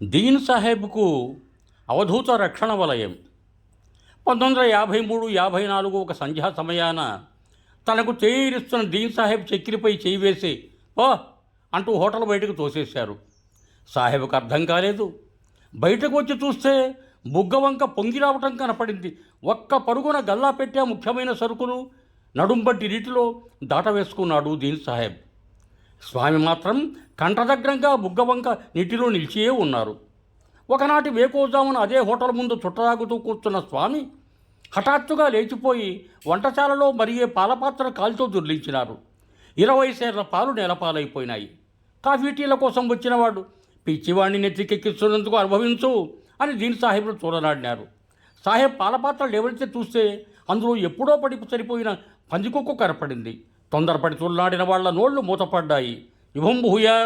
దీన్ సాహెబ్కు అవధూత రక్షణ వలయం. పంతొమ్మిది వందల యాభై మూడు యాభై నాలుగు ఒక సంధ్యా సమయాన తనకు చేయిరిస్తున్న దీన్ సాహెబ్ చక్కిరిపై చేయి వేసి ఓ! అంటూ హోటల్ బయటకు తోసేశారు. సాహెబ్కు అర్థం కాలేదు. బయటకు వచ్చి చూస్తే బుగ్గవంక పొంగి రావటం కనపడింది. ఒక్క పరుగున గల్లా పెట్టే ముఖ్యమైన సరుకులు నడుంబట్టి నీటిలో దాటవేసుకున్నాడు దీన్ సాహెబ్. స్వామి మాత్రం కంఠదగ్రంగా బుగ్గవంక నీటిలో నిలిచియే ఉన్నారు. ఒకనాటి వేకోజామున అదే హోటల్ ముందు చుట్టరాగుతూ కూర్చున్న స్వామి హఠాత్తుగా లేచిపోయి వంటశాలలో మరియే పాలపాత్ర కాల్తో దుర్లించినారు. ఇరవై సేర్ల పాలు నేలపాలైపోయినాయి. కాఫీ టీల కోసం వచ్చినవాడు పిచ్చివాణ్ణి నెత్తికెక్కిస్తున్నందుకు అనుభవించు అని దీని సాహెబ్ను చూడనాడినారు. సాహెబ్ పాలపాత్ర ఎవరితే చూస్తే అందులో ఎప్పుడో పడిపు సరిపోయిన పందికొక్కు కనపడింది. తొందరపడి తుల్లాడిన వాళ్ళ నోళ్ళు మూతపడ్డాయి. বিভম্ব হইয়া